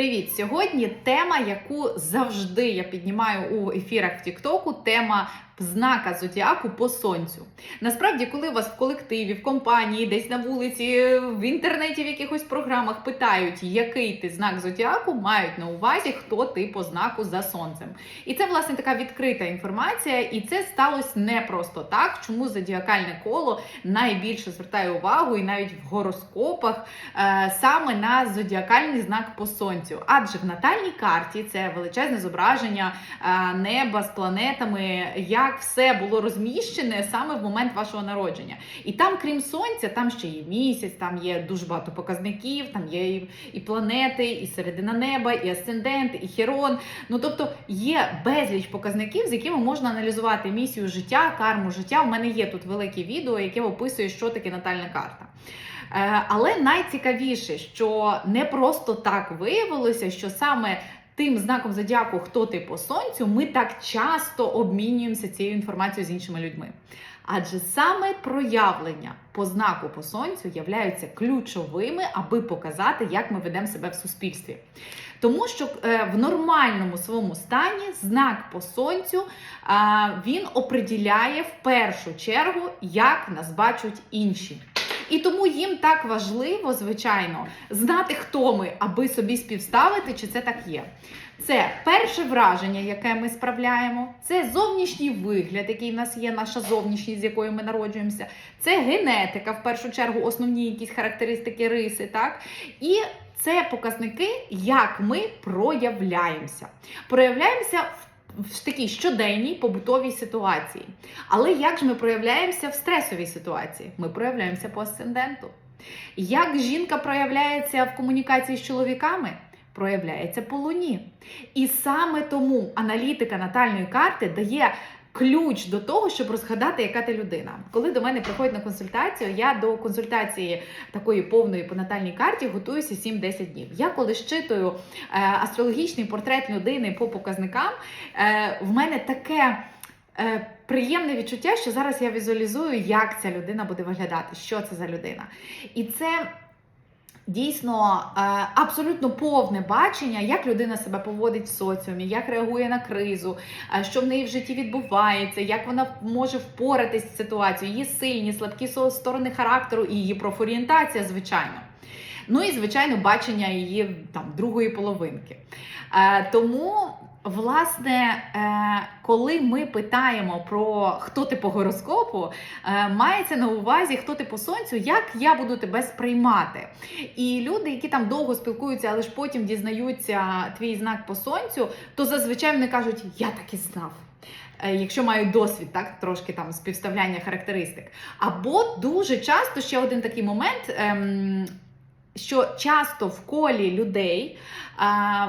Привіт! Сьогодні тема, яку завжди я піднімаю у ефірах в Тіктоку, тема знака зодіаку по сонцю. Насправді, коли вас в колективі, в компанії, десь на вулиці, в інтернеті, в якихось програмах питають, який ти знак зодіаку, мають на увазі, хто ти по знаку за сонцем. І це власне така відкрита інформація, і це сталося не просто так. Чому зодіакальне коло найбільше звертає увагу, і навіть в гороскопах е, саме на зодіакальний знак по сонцю. Адже в натальній карті це величезне зображення е, неба з планетами, як все було розміщене саме в момент вашого народження. І там, крім сонця, там ще є місяць, там є дуже багато показників, там є і, і планети, і середина неба, і асцендент, і херон. Ну тобто є безліч показників, з якими можна аналізувати місію життя, карму життя. У мене є тут велике відео, яке описує, що таке натальна карта. Е, Але найцікавіше, що не просто так виявилося, що саме тим знаком зодіаку, хто ти по сонцю, ми так часто обмінюємося цією інформацією з іншими людьми. Адже саме проявлення по знаку по сонцю являються ключовими, аби показати, як ми ведемо себе в суспільстві. Тому що е, в нормальному своєму стані знак по сонцю е, він оприділяє в першу чергу, як нас бачать інші. І тому їм так важливо, звичайно, знати, хто ми, аби собі співставити, чи це так є. Це перше враження, яке ми справляємо, це зовнішній вигляд, який в нас є, наша зовнішність, з якою ми народжуємося, це генетика, в першу чергу, основні якісь характеристики риси, так? І це показники, як ми проявляємося. Проявляємося в в такій щоденній побутовій ситуації. Але як ж ми проявляємося в стресовій ситуації? Ми проявляємося по асценденту. Як жінка проявляється в комунікації з чоловіками? Проявляється по луні. І саме тому аналітика натальної карти дає ключ до того, щоб розгадати, яка ти людина. Коли до мене приходять на консультацію, я до консультації такої повної по натальній карті готуюся 7-10 днів. Я коли щитую е, астрологічний портрет людини по показникам, е, в мене таке. Е, Приємне відчуття, що зараз я візуалізую, як ця людина буде виглядати, що це за людина. І це дійсно е, абсолютно повне бачення, як людина себе поводить в соціумі, як реагує на кризу, е, що в неї в житті відбувається, як вона може впоратись з ситуацією, її сильні, слабкі сторони характеру і її профорієнтація, звичайно. Ну і звичайно, бачення її там другої половинки. Е, тому. Власне, е, коли ми питаємо про хто ти по гороскопу, е, мається на увазі, хто ти по сонцю, як я буду тебе сприймати. І люди, які там довго спілкуються, але ж потім дізнаються твій знак по сонцю, то зазвичай вони кажуть, я так і знав. Е, Якщо мають досвід, так трошки там співставляння характеристик. Або дуже часто ще один такий момент. Ем, що часто в колі людей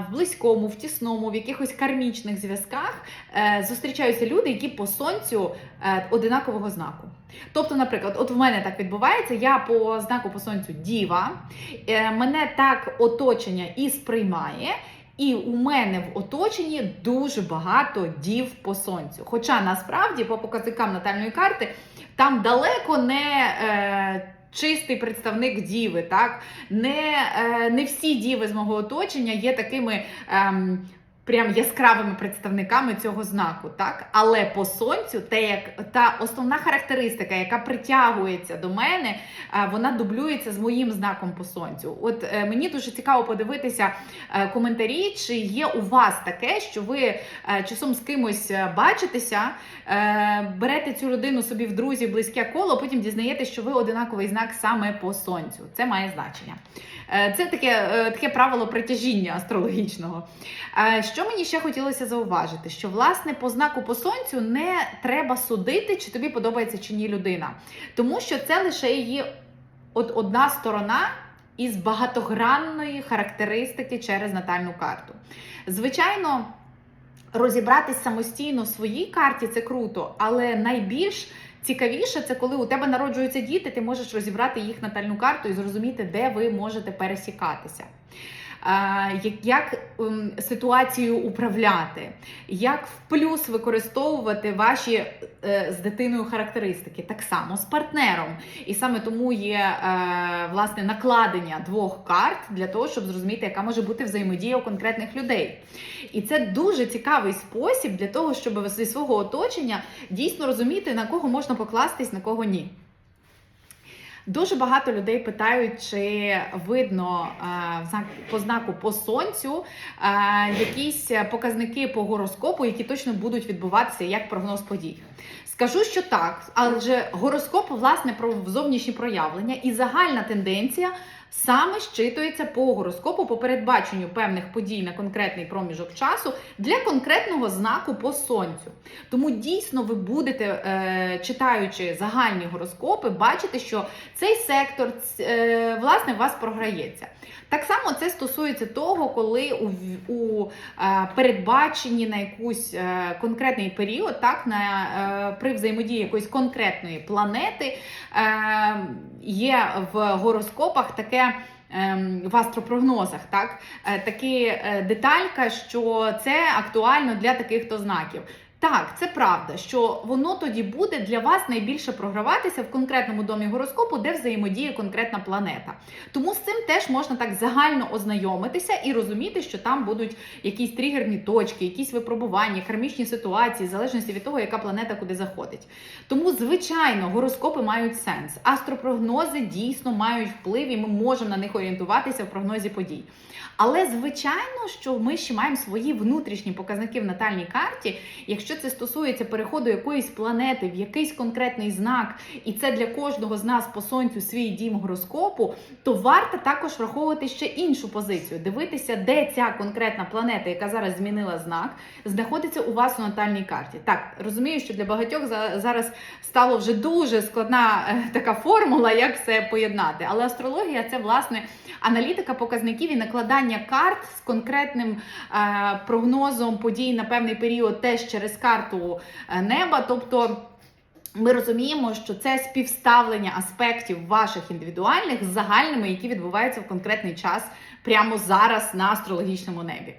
в близькому, в тісному, в якихось кармічних зв'язках е, зустрічаються люди, які по сонцю е, одинакового знаку. Тобто, наприклад, от в мене так відбувається, я по знаку по сонцю діва, е, мене так оточення і сприймає. І у мене в оточенні дуже багато дів по сонцю. Хоча насправді, по показникам натальної карти, там далеко не. Е, Чистий представник діви, так? Не е, не всі діви з мого оточення є такими ем, прям яскравими представниками цього знаку, так але по сонцю, те як та основна характеристика, яка притягується до мене, е, вона дублюється з моїм знаком по сонцю. От е, мені дуже цікаво подивитися е, коментарі, чи є у вас таке, що ви часом з кимось бачитеся, берете цю людину собі в друзі, близьке коло, потім дізнаєтесь, що ви одинаковий знак саме по сонцю. Це має значення. Це таке, таке правило притяжіння астрологічного. Що мені ще хотілося зауважити? Що власне по знаку по сонцю не треба судити, чи тобі подобається чи ні людина, тому що це лише її от одна сторона. Із багатогранної характеристики через натальну карту. Звичайно, розібратись самостійно в своїй карті це круто, але найбільш цікавіше це коли у тебе народжуються діти, ти можеш розібрати їх натальну карту і зрозуміти, де ви можете пересікатися. Як, ем, ситуацію управляти, як в плюс використовувати ваші е, з дитиною характеристики, так само з партнером. І саме тому є е, власне накладення двох карт для того, щоб зрозуміти, яка може бути взаємодія у конкретних людей. І це дуже цікавий спосіб для того, щоб зі свого оточення дійсно розуміти, на кого можна покластись, на кого ні. Дуже багато людей питають, чи видно е, по знаку по сонцю е, якісь показники по гороскопу, які точно будуть відбуватися як прогноз подій. Скажу, що так, адже гороскоп власне про зовнішні проявлення і загальна тенденція саме щитується по гороскопу, по передбаченню певних подій на конкретний проміжок часу для конкретного знаку по сонцю. Тому дійсно ви будете, е, читаючи загальні гороскопи, бачити, що цей сектор е, власне вас програється. Так само це стосується того, коли у, у е, передбаченні на якийсь конкретний період, так на при взаємодії якоїсь конкретної планети є в гороскопах таке. Ем, В астропрогнозах, так е, такі е, деталька, що це актуально для таких то знаків. Так, це правда, що воно тоді буде для вас найбільше програватися в конкретному домі гороскопу, де взаємодіє конкретна планета. Тому з цим теж можна так загально ознайомитися і розуміти, що там будуть якісь тригерні точки, якісь випробування, кармічні ситуації, в залежності від того, яка планета куди заходить. Тому, звичайно, гороскопи мають сенс. Астропрогнози дійсно мають вплив, і ми можемо на них орієнтуватися в прогнозі подій. Але звичайно, що ми ще маємо свої внутрішні показники в натальній карті. Якщо це стосується переходу якоїсь планети в якийсь конкретний знак, і це для кожного з нас по сонцю свій дім гороскопу, то варто також враховувати ще іншу позицію, дивитися, де ця конкретна планета, яка зараз змінила знак, знаходиться у вас у натальній карті. Так, розумію, що для багатьох зараз стало вже дуже складна е, така формула, як все поєднати. Але астрологія це власне аналітика показників і накладання карт з конкретним е, прогнозом подій на певний період теж через карту е, неба. Тобто. Ми розуміємо, що це співставлення аспектів ваших індивідуальних з загальними, які відбуваються в конкретний час прямо зараз на астрологічному небі.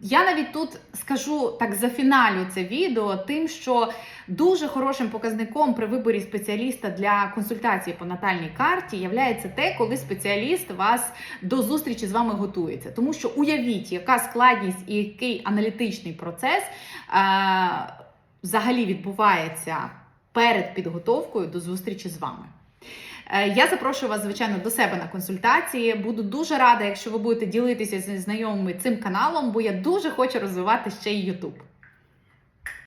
Я навіть тут скажу так зафіналю це відео, тим, що дуже хорошим показником при виборі спеціаліста для консультації по натальній карті є те, коли спеціаліст вас до зустрічі з вами готується. Тому що уявіть, яка складність і який аналітичний процес е, взагалі відбувається перед підготовкою до зустрічі з вами. Е, Я запрошую вас, звичайно, до себе на консультації. Буду дуже рада, якщо ви будете ділитися зі знайомими цим каналом, бо я дуже хочу розвивати ще й YouTube.